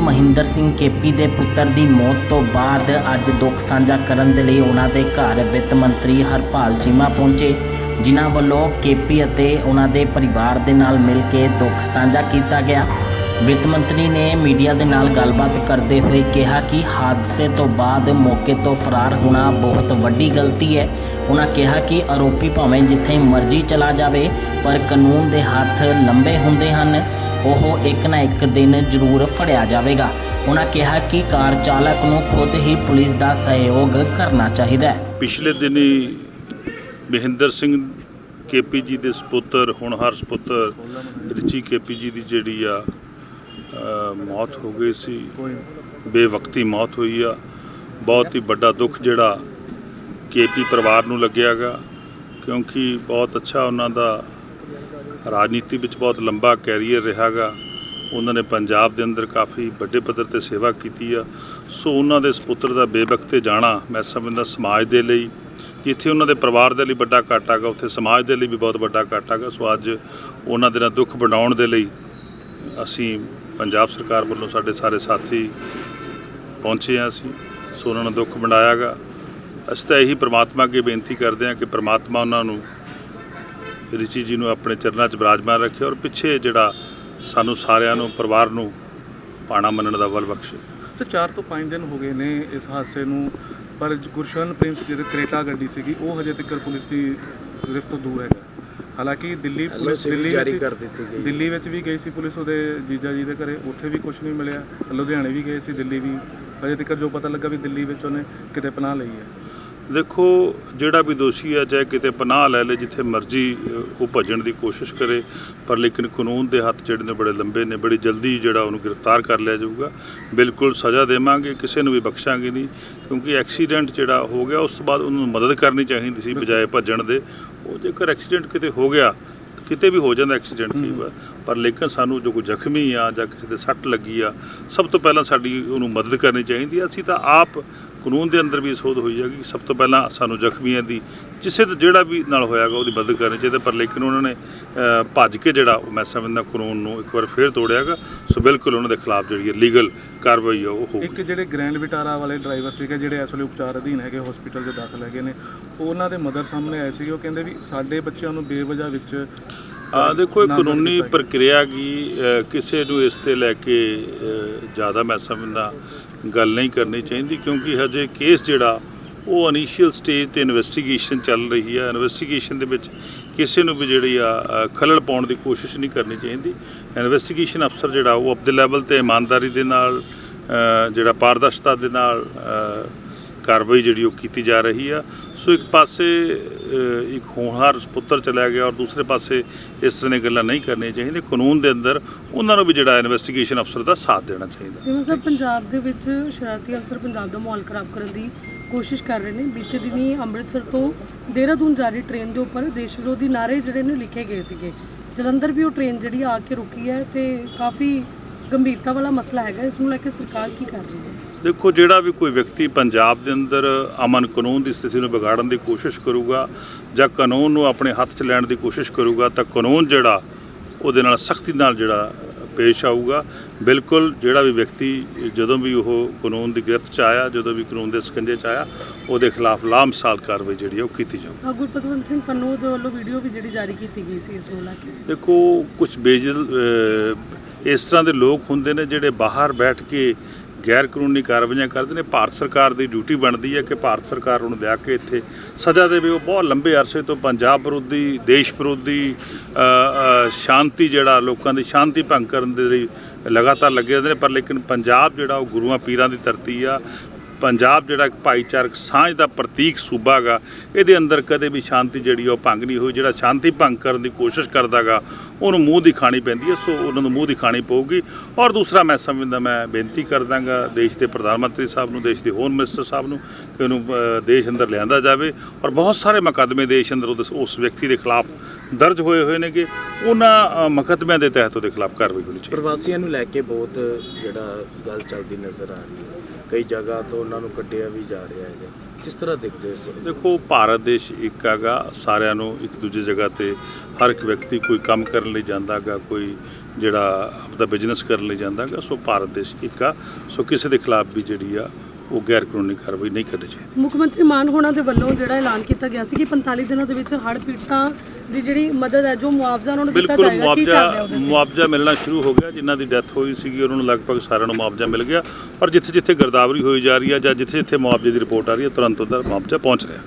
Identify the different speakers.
Speaker 1: Mahinder Singh KP ਦੇ ਪੁੱਤਰ ਦੀ ਮੌਤ ਤੋਂ ਬਾਅਦ ਅੱਜ ਦੁੱਖ ਸਾਂਝਾ ਕਰਨ ਦੇ ਲਈ ਉਹਨਾਂ ਦੇ ਘਰ ਵਿੱਤ ਮੰਤਰੀ ਹਰਪਾਲ ਚੀਮਾ ਪਹੁੰਚੇ, ਜਿਨ੍ਹਾਂ ਵੱਲੋਂ ਕੇਪੀ ਅਤੇ ਉਹਨਾਂ ਦੇ ਪਰਿਵਾਰ ਦੇ ਨਾਲ ਮਿਲ ਕੇ ਦੁੱਖ ਸਾਂਝਾ ਕੀਤਾ ਗਿਆ। ਵਿੱਤ ਮੰਤਰੀ ਨੇ ਮੀਡੀਆ ਦੇ ਨਾਲ ਗੱਲਬਾਤ ਕਰਦੇ ਹੋਏ ਕਿਹਾ ਕਿ ਹਾਦਸੇ ਤੋਂ ਬਾਅਦ ਮੌਕੇ ਤੋਂ ਫਰਾਰ ਹੋਣਾ ਬਹੁਤ ਵੱਡੀ ਗਲਤੀ ਹੈ। ਉਹਨਾਂ ਕਿਹਾ ਕਿ ਆਰੋਪੀ ਭਾਵੇਂ ਜਿੱਥੇ ਮਰਜ਼ੀ ਚਲਾ ਜਾਵੇ, ਪਰ ਕਾਨੂੰਨ ਦੇ ਹੱਥ ਲੰਬੇ ਹੁੰਦੇ ਹਨ। ਉਹ ਇੱਕ ਨਾ ਇੱਕ ਦਿਨ ਜ਼ਰੂਰ ਫੜਿਆ ਜਾਵੇਗਾ। ਉਹਨਾਂ ਕਿਹਾ ਕਿ ਕਾਰ ਚਾਲਕ ਨੂੰ ਖੁਦ ਹੀ ਪੁਲਿਸ ਦਾ ਸਹਿਯੋਗ ਕਰਨਾ ਚਾਹੀਦਾ ਹੈ।
Speaker 2: ਪਿਛਲੇ ਦਿਨੀ ਮਹਿੰਦਰ ਸਿੰਘ ਕੇਪੀ ਜੀ ਦੇ ਸੁਪੁੱਤਰ ਹੋਣਹਾਰ ਸੁਪੁੱਤਰ ਰਿਚੀ ਕੇਪੀ ਜੀ ਦੀ ਜਿਹੜੀ ਆ ਅ, ਮੌਤ ਹੋ ਗਈ ਸੀ। ਬੇਵਕਤੀ ਮੌਤ ਹੋਈ ਆ। ਬਹੁਤ ਹੀ ਵੱਡਾ ਦੁੱਖ ਜਿਹੜਾ ਕੇਪੀ ਪਰਿਵਾਰ ਨੂੰ ਲੱਗਿਆਗਾ ਕਿਉਂਕਿ ਬਹੁਤ ਅੱਛਾ ਉਹਨਾਂ ਦਾ ਰਾਜਨੀਤੀ ਵਿੱਚ ਬਹੁਤ ਲੰਬਾ ਕੈਰੀਅਰ ਰਿਹਾਗਾ। ਉਹਨਾਂ ਨੇ ਪੰਜਾਬ ਦੇ ਅੰਦਰ ਕਾਫੀ ਵੱਡੇ ਪੱਧਰ ਤੇ ਸੇਵਾ ਕੀਤੀ ਆ। ਸੋ ਉਹਨਾਂ ਦੇ ਸੁਪੁੱਤਰ ਦਾ ਬੇਵਕਤੇ ਜਾਣਾ ਮੈਂ ਸਮਝਦਾ ਸਮਾਜ ਦੇ ਲਈ। ਜਿੱਥੇ ਉਹਨਾਂ ਦੇ ਪਰਿਵਾਰ ਦੇ ਲਈ ਵੱਡਾ ਘਾਟਾ ਹੈਗਾ, ਉੱਥੇ ਸਮਾਜ ਦੇ ਲਈ ਵੀ ਬਹੁਤ ਵੱਡਾ ਘਾਟਾ ਹੈਗਾ। ਸੋ ਅੱਜ ਉਹਨਾਂ ਦੇ ਨਾਲ ਦੁੱਖ ਵੰਡਾਉਣ ਦੇ ਲਈ ਅਸੀਂ ਪੰਜਾਬ ਸਰਕਾਰ ਵੱਲੋਂ ਸਾਡੇ ਸਾਰੇ ਸਾਥੀ ਪਹੁੰਚੇ ਹਾਂ ਅਸੀਂ। ਸੋ ਉਹਨਾਂ ਨੂੰ ਦੁੱਖ ਵੰਡਾਇਆ ਗਾ ਅਸੀਂ ਤਾਂ ਇਹੀ ਪ੍ਰਮਾਤਮਾ ਅੱਗੇ ਬੇਨਤੀ ਕਰਦੇ ਹਾਂ ਕਿ ਪ੍ਰਮਾਤਮਾ ਉਹਨਾਂ ਨੂੰ ਰਿਚੀ ਜੀ ਨੂੰ ਆਪਣੇ ਚਰਨਾਂ 'ਚ ਬਿਰਾਜਮਾਨ ਰੱਖੇ ਔਰ ਪਿੱਛੇ ਜਿਹੜਾ ਸਾਨੂੰ ਸਾਰਿਆਂ ਨੂੰ ਪਰਿਵਾਰ ਨੂੰ ਪਾਣਾ ਮੰਨਣ ਦਾ ਬਲ ਬਖਸ਼ੇ।
Speaker 3: ਤੇ 4 ਤੋਂ 5 ਦਿਨ ਹੋ ਗਏ ਨੇ ਇਸ ਹਾਦਸੇ ਨੂੰ ਪਰ ਗੁਰਸ਼ਨ ਪ੍ਰਿੰਸ ਜਿਹੜੀ ਕਰੇਟਾ ਗੱਡੀ ਸੀਗੀ ਉਹ ਹਜੇ ਤੱਕ ਪੁਲਿਸ ਦੀ ਗ੍ਰਿਫਤ ਤੋਂ ਦੂਰ ਹੈਗਾ। ਹਾਲਾਂਕਿ ਦਿੱਲੀ ਪੁਲਿਸ ਦਿੱਲੀ
Speaker 4: ਜਾਰੀ ਕਰ ਦਿੱਤੀ ਗਈ।
Speaker 3: ਦਿੱਲੀ ਵਿੱਚ ਵੀ ਗਈ ਸੀ ਪੁਲਿਸ ਉਹਦੇ ਜੀਜਾ ਜੀ ਦੇ ਘਰੇ ਉੱਥੇ ਵੀ ਕੁਝ ਨਹੀਂ ਮਿਲਿਆ। ਲੁਧਿਆਣੇ ਵੀ ਗਏ ਸੀ ਦਿੱਲੀ ਵੀ। ਹਜੇ ਤੱਕ ਜੋ ਪਤਾ ਲੱਗਾ ਵੀ ਦਿੱਲੀ ਵਿੱਚ ਉਹਨੇ ਕਿਤੇ ਪਨਾਹ ਲਈ ਹੈ।
Speaker 2: ਦੇਖੋ ਜਿਹੜਾ ਵੀ ਦੋਸ਼ੀ ਹੈ ਚਾਹੇ ਕਿਤੇ ਪਨਾਹ ਲੈ ਲੇ ਜਿੱਥੇ ਮਰਜ਼ੀ ਉਹ ਭੱਜਣ ਦੀ ਕੋਸ਼ਿਸ਼ ਕਰੇ ਪਰ ਲੇਕਿਨ ਕਾਨੂੰਨ ਦੇ ਹੱਥ ਜਿਹੜੇ ਨੇ ਬੜੇ ਲੰਬੇ ਨੇ ਬੜੀ ਜਲਦੀ ਜਿਹੜਾ ਉਹਨੂੰ ਗ੍ਰਿਫਤਾਰ ਕਰ ਲਿਆ ਜਾਊਗਾ। ਬਿਲਕੁਲ ਸਜ਼ਾ ਦੇਵਾਂਗੇ ਕਿਸੇ ਨੂੰ ਵੀ ਬਖਸ਼ਾਂਗੇ ਨਹੀਂ ਕਿਉਂਕਿ ਐਕਸੀਡੈਂਟ ਜਿਹੜਾ ਹੋ ਗਿਆ ਉਸ ਤੋਂ ਬਾਅਦ ਉਹਨੂੰ ਮਦਦ ਕਰਨੀ ਚਾਹੀਦੀ ਸੀ ਬਜਾਏ ਭੱਜਣ ਦੇ। ਉਹ ਜੇਕਰ ਐਕਸੀਡੈਂਟ ਕਿਤੇ ਹੋ ਗਿਆ ਕਿਤੇ ਵੀ ਹੋ ਜਾਂਦਾ ਐਕਸੀਡੈਂਟ ਕਈ ਵਾਰ ਪਰ ਲੇਕਿਨ ਸਾਨੂੰ ਜੋ ਕੋਈ ਜ਼ਖਮੀ ਆ ਜਾਂ ਕਿਸੇ ਦੇ ਸੱਟ ਲੱਗੀ ਆ ਸਭ ਤੋਂ ਪਹਿਲਾਂ ਸਾਡੀ ਉਹਨੂੰ ਮਦਦ ਕਰਨੀ ਚਾਹੀਦੀ ਆ। ਅਸੀਂ ਤਾਂ ਆਪ ਕਾਨੂੰਨ ਦੇ ਅੰਦਰ ਵੀ ਸੋਧ ਹੋਈ ਹੈ ਕਿ ਸਭ ਤੋਂ ਪਹਿਲਾਂ ਸਾਨੂੰ ਜ਼ਖਮੀਆਂ ਦੀ ਜਿਸੇ ਦਾ ਜਿਹੜਾ ਵੀ ਨਾਲ ਹੋਇਆਗਾ ਉਹਦੀ ਮਦਦ ਕਰਨੀ ਚਾਹੀਦੀ ਪਰ ਲੇਕਿਨ ਉਹਨਾਂ ਨੇ ਭੱਜ ਕੇ ਜਿਹੜਾ ਉਹ ਮੈਂ ਸਮਝਦਾ ਕਾਨੂੰਨ ਨੂੰ ਇੱਕ ਵਾਰ ਫੇਰ ਤੋੜਿਆਗਾ। ਸੋ ਬਿਲਕੁਲ ਉਹਨਾਂ ਦੇ ਖਿਲਾਫ ਜਿਹੜੀ ਹੈ ਲੀਗਲ ਕਾਰਵਾਈ ਆ, ਉਹ ਹੋਊਗੀ।
Speaker 3: ਇੱਕ ਜਿਹੜੇ ਗ੍ਰੈਂਡ ਵਿਟਾਰਾ ਵਾਲੇ ਡਰਾਈਵਰ ਸੀਗੇ, ਜਿਹੜੇ ਇਸ ਵੇਲੇ ਉਪਚਾਰ ਅਧੀਨ ਹੈਗੇ ਹਸਪੀਟਲ 'ਚ ਦਾਖਲ ਹੈਗੇ ਨੇ, ਉਹਨਾਂ ਦੇ ਮਦਰ ਸਾਹਮਣੇ ਆਏ ਸੀਗੇ। ਉਹ ਕਹਿੰਦੇ ਵੀ ਸਾਡੇ ਬੱਚਿਆਂ ਨੂੰ ਬੇਵਜ੍ਹਾ ਵਿੱਚ
Speaker 2: ਆ ਦੇਖੋ ਇਹ ਕਾਨੂੰਨੀ। ਪ੍ਰਕਿਰਿਆ ਕੀ ਕਿਸੇ ਨੂੰ ਇਸ ਤੇ ਲੈ ਕੇ ਜ਼ਿਆਦਾ ਮੈਂ ਸਮਝਦਾ ਗੱਲ ਨਹੀਂ ਕਰਨੀ ਚਾਹੀਦੀ ਕਿਉਂਕਿ ਹਜੇ ਕੇਸ ਜਿਹੜਾ ਉਹ ਇਨੀਸ਼ੀਅਲ ਸਟੇਜ ਤੇ ਇਨਵੈਸਟੀਗੇਸ਼ਨ ਚੱਲ ਰਹੀ ਹੈ ਇਨਵੈਸਟੀਗੇਸ਼ਨ ਦੇ ਵਿੱਚ ਕਿਸੇ ਨੂੰ ਵੀ ਜਿਹੜੀ ਆ ਖਲਲ ਪਾਉਣ ਦੀ ਕੋਸ਼ਿਸ਼ ਨਹੀਂ ਕਰਨੀ ਚਾਹੀਦੀ। ਇਨਵੈਸਟੀਗੇਸ਼ਨ ਅਫਸਰ ਜਿਹੜਾ ਉਹ ਆਪਦੇ ਲੈਵਲ ਤੇ ਇਮਾਨਦਾਰੀ ਦੇ ਨਾਲ ਜਿਹੜਾ ਪਾਰਦਰਸ਼ਤਾ ਦੇ ਨਾਲ ਕਾਰਵਾਈ ਜਿਹੜੀ ਉਹ ਕੀਤੀ ਜਾ ਰਹੀ ਆ। ਸੋ ਇੱਕ ਪਾਸੇ ਇੱਕ ਹੋਣਹਾਰ ਪੁੱਤਰ ਚਲਾ ਗਿਆ ਔਰ ਦੂਸਰੇ ਪਾਸੇ ਇਸ ਤਰ੍ਹਾਂ ਦੀਆਂ ਗੱਲਾਂ ਨਹੀਂ ਕਰਨੀਆਂ ਚਾਹੀਦੀਆਂ। ਕਾਨੂੰਨ ਦੇ ਅੰਦਰ ਉਹਨਾਂ ਨੂੰ ਵੀ ਜਿਹੜਾ ਇਨਵੈਸਟੀਗੇਸ਼ਨ ਅਫਸਰ ਦਾ ਸਾਥ ਦੇਣਾ ਚਾਹੀਦਾ।
Speaker 5: ਜਿਵੇਂ ਸਰ, ਪੰਜਾਬ ਦੇ ਵਿੱਚ ਸ਼ਰਾਰਤੀ ਅਨਸਰ ਪੰਜਾਬ ਦਾ ਮਾਹੌਲ ਖਰਾਬ ਕਰਨ ਦੀ ਕੋਸ਼ਿਸ਼ ਕਰ ਰਹੇ ਨੇ। ਬੀਤੇ ਦਿਨੀ ਅੰਮ੍ਰਿਤਸਰ ਤੋਂ ਦੇਹਰਾਦੂਨ ਜਾ ਰਹੀ ਟ੍ਰੇਨ ਦੇ ਉੱਪਰ ਦੇਸ਼ ਵਿਰੋਧੀ ਨਾਰੇ ਜਿਹੜੇ ਨੇ ਲਿਖੇ ਗਏ ਸੀਗੇ। ਜਲੰਧਰ ਵੀ ਉਹ ਟ੍ਰੇਨ ਜਿਹੜੀ ਆ ਕੇ ਰੁਕੀ ਹੈ ਤੇ ਕਾਫੀ ਗੰਭੀਰਤਾ ਵਾਲਾ ਮਸਲਾ ਹੈਗਾ। ਇਸ ਨੂੰ ਲੈ ਕੇ ਸਰਕਾਰ ਕੀ ਕਰ ਰਹੀ ਹੈ?
Speaker 2: ਦੇਖੋ ਜਿਹੜਾ ਵੀ ਕੋਈ ਵਿਅਕਤੀ ਪੰਜਾਬ ਦੇ ਅੰਦਰ ਅਮਨ ਕਾਨੂੰਨ ਦੀ ਸਥਿਤੀ ਨੂੰ ਵਿਗਾੜਨ ਦੀ ਕੋਸ਼ਿਸ਼ ਕਰੂਗਾ ਜਾਂ ਕਾਨੂੰਨ ਨੂੰ ਆਪਣੇ ਹੱਥ 'ਚ ਲੈਣ ਦੀ ਕੋਸ਼ਿਸ਼ ਕਰੂਗਾ ਤਾਂ ਕਾਨੂੰਨ ਜਿਹੜਾ ਉਹਦੇ ਨਾਲ ਸਖਤੀ ਨਾਲ ਜਿਹੜਾ ਪੇਸ਼ ਆਊਗਾ। ਬਿਲਕੁਲ ਜਿਹੜਾ ਵੀ ਵਿਅਕਤੀ ਜਦੋਂ ਵੀ ਉਹ ਕਾਨੂੰਨ ਦੀ ਗ੍ਰਿਫਤ 'ਚ ਆਇਆ ਜਦੋਂ ਵੀ ਕਾਨੂੰਨ ਦੇ ਸਕੰਜੇ 'ਚ ਆਇਆ ਉਹਦੇ ਖਿਲਾਫ ਲਾਮਸਾਲ ਕਾਰਵਾਈ ਜਿਹੜੀ ਉਹ ਕੀਤੀ ਜਾਊ।
Speaker 5: ਆਹ ਗੁਰਪਤਵੰਤ ਸਿੰਘ ਪੰਨੂ ਦੇ ਵੱਲੋਂ ਵੀਡੀਓ ਵੀ ਜਿਹੜੀ ਜਾਰੀ ਕੀਤੀ ਗਈ ਸੀ ਇਸ ਨੂੰ ਲੈ ਕੇ
Speaker 2: ਦੇਖੋ ਕੁਝ ਬੇਜਲ ਇਸ ਤਰ੍ਹਾਂ ਦੇ ਲੋਕ ਹੁੰਦੇ ਨੇ ਜਿਹੜੇ ਬਾਹਰ ਬੈਠ ਕੇ ਗੈਰ ਕਾਨੂੰਨੀ ਕਾਰਵਾਈਆਂ ਕਰਦੇ ਨੇ। ਭਾਰਤ ਸਰਕਾਰ ਦੀ ਡਿਊਟੀ ਬਣਦੀ ਹੈ ਕਿ ਭਾਰਤ ਸਰਕਾਰ ਉਹਨੂੰ ਲਿਆ ਕੇ ਇੱਥੇ ਸਜ਼ਾ ਦੇਵੇ। ਉਹ ਬਹੁਤ ਲੰਬੇ ਅਰਸੇ ਤੋਂ ਪੰਜਾਬ ਵਿਰੋਧੀ, ਦੇਸ਼ ਵਿਰੋਧੀ ਸ਼ਾਂਤੀ ਜਿਹੜਾ ਲੋਕਾਂ ਦੀ ਸ਼ਾਂਤੀ ਭੰਗ ਕਰਨ ਦੇ ਲਈ ਲਗਾਤਾਰ ਲੱਗੇ ਰਹਿੰਦੇ ਨੇ। ਪਰ ਲੇਕਿਨ ਪੰਜਾਬ ਜਿਹੜਾ ਉਹ ਗੁਰੂਆਂ, ਪੀਰਾਂ ਦੀ ਧਰਤੀ ਆ। ਪੰਜਾਬ ਜਿਹੜਾ ਇੱਕ ਭਾਈਚਾਰਕ ਸਾਂਝ ਦਾ ਪ੍ਰਤੀਕ ਸੂਬਾ ਗਾ, ਇਹਦੇ ਅੰਦਰ ਕਦੇ ਵੀ ਸ਼ਾਂਤੀ ਜਿਹੜੀ ਆ ਉਹ ਭੰਗ ਨਹੀਂ ਹੋਈ, ਜਿਹੜਾ ਸ਼ਾਂਤੀ ਭੰਗ ਕਰਨ ਦੀ ਕੋਸ਼ਿਸ਼ ਕਰਦਾਗਾ ਉਹਨੂੰ ਮੂੰਹ ਦੀ ਪੈਂਦੀ ਹੈ ਸੋ ਉਹਨਾਂ ਨੂੰ ਮੂੰਹ ਦੀ ਪਊਗੀ। ਔਰ ਦੂਸਰਾ ਮੈਂ ਸਮਝਦਾ, ਮੈਂ ਬੇਨਤੀ ਕਰਦਾਗਾ ਦੇਸ਼ ਦੇ ਪ੍ਰਧਾਨ ਮੰਤਰੀ ਸਾਹਿਬ ਨੂੰ, ਦੇਸ਼ ਦੇ ਹੋਮ ਮਿਨਿਸਟਰ ਸਾਹਿਬ ਨੂੰ, ਕਿ ਉਹਨੂੰ ਦੇਸ਼ ਅੰਦਰ ਲਿਆਂਦਾ ਜਾਵੇ। ਔਰ ਬਹੁਤ ਸਾਰੇ ਮੁਕੱਦਮੇ ਦੇਸ਼ ਅੰਦਰ ਉਹਦੇ- ਉਸ ਵਿਅਕਤੀ ਦੇ ਖਿਲਾਫ ਦਰਜ ਹੋਏ ਹੋਏ ਨੇ ਕਿ ਉਹਨਾਂ ਮੁਕੱਦਮਿਆਂ ਦੇ ਤਹਿਤ ਉਹਦੇ ਖਿਲਾਫ ਕਾਰਵਾਈ ਹੋਣੀ ਚਾਹੀਦੀ।
Speaker 4: ਪ੍ਰਵਾਸੀਆਂ ਨੂੰ ਲੈ ਕੇ ਬਹੁਤ ਜਿਹੜਾ ਗੱਲ ਚੱਲਦੀ ਨਜ਼ਰ ਆ ਰਹੀ ਹੈ। ਕਈ ਜਗ੍ਹਾ ਤੋਂ ਉਹਨਾਂ ਨੂੰ ਕੱਢਿਆ ਵੀ ਜਾ ਰਿਹਾ ਹੈਗਾ। ਕਿਸ ਤਰ੍ਹਾਂ ਦੇਖਦੇ ਹੋ ਨੂੰ?
Speaker 2: ਦੇਖੋ ਭਾਰਤ ਦੇਸ਼ ਇੱਕ ਹੈਗਾ ਸਾਰਿਆਂ ਨੂੰ ਇੱਕ ਦੂਜੀ ਜਗ੍ਹਾ ਤੇ ਹਰ ਇੱਕ ਵਿਅਕਤੀ ਕੋਈ ਕੰਮ ਕਰਨ ਲਈ ਜਾਂਦਾ ਹੈਗਾ ਕੋਈ ਜਿਹੜਾ ਆਪਦਾ ਬਿਜ਼ਨਸ ਕਰਨ ਲਈ ਜਾਂਦਾ ਹੈਗਾ ਸੋ ਭਾਰਤ ਦੇਸ਼ ਇੱਕ ਆ। ਸੋ ਕਿਸੇ ਦੇ ਖਿਲਾਫ ਵੀ ਜਿਹੜੀ ਆ ਉਹ ਗੈਰ ਕਾਨੂੰਨੀ ਕਾਰਵਾਈ ਨਹੀਂ ਕਰਨੀ ਚਾਹੀਦੀ।
Speaker 5: ਮੁੱਖ ਮੰਤਰੀ ਮਾਨ ਹੋਣਾ ਦੇ ਵੱਲੋਂ ਜਿਹੜਾ ਐਲਾਨ ਕੀਤਾ ਗਿਆ ਸੀ ਕਿ 45 ਦਿਨਾਂ ਦੇ ਵਿੱਚ ਹੜ੍ਹ ਪੀੜਤਾਂ ਦੀ ਜਿਹੜੀ ਮਦਦ ਹੈ ਜੋ ਮੁਆਵਜ਼ਾ ਉਹਨਾਂ ਨੂੰ ਦਿੱਤਾ
Speaker 2: ਬਿਲਕੁਲ
Speaker 5: ਜਾਏਗਾ ਕੀ ਚੱਲ ਰਿਹਾ
Speaker 2: ਮੁਆਵਜ਼ਾ
Speaker 5: ਉਹਦੇ ਤੇ
Speaker 2: ਮੁਆਵਜ਼ਾ ਮਿਲਣਾ ਸ਼ੁਰੂ ਹੋ ਗਿਆ ਜਿਨ੍ਹਾਂ ਦੀ ਡੈਥ ਹੋਈ ਸੀਗੀ ਉਹਨਾਂ ਨੂੰ ਲਗਭਗ ਸਾਰਿਆਂ ਨੂੰ ਮੁਆਵਜ਼ਾ ਮਿਲ ਗਿਆ। ਪਰ ਜਿੱਥੇ ਜਿੱਥੇ ਗਰਦਾਵਰੀ ਹੋਈ ਜਾ ਰਹੀ ਹੈ ਜਾਂ ਜਿੱਥੇ ਜਿੱਥੇ ਮੁਆਵਜ਼ੇ ਦੀ ਰਿਪੋਰਟ ਆ ਰਹੀ ਹੈ ਤੁਰੰਤ ਉਹਦਾ ਮੁਆਵਜ਼ਾ ਪਹੁੰਚ ਰਿਹਾ।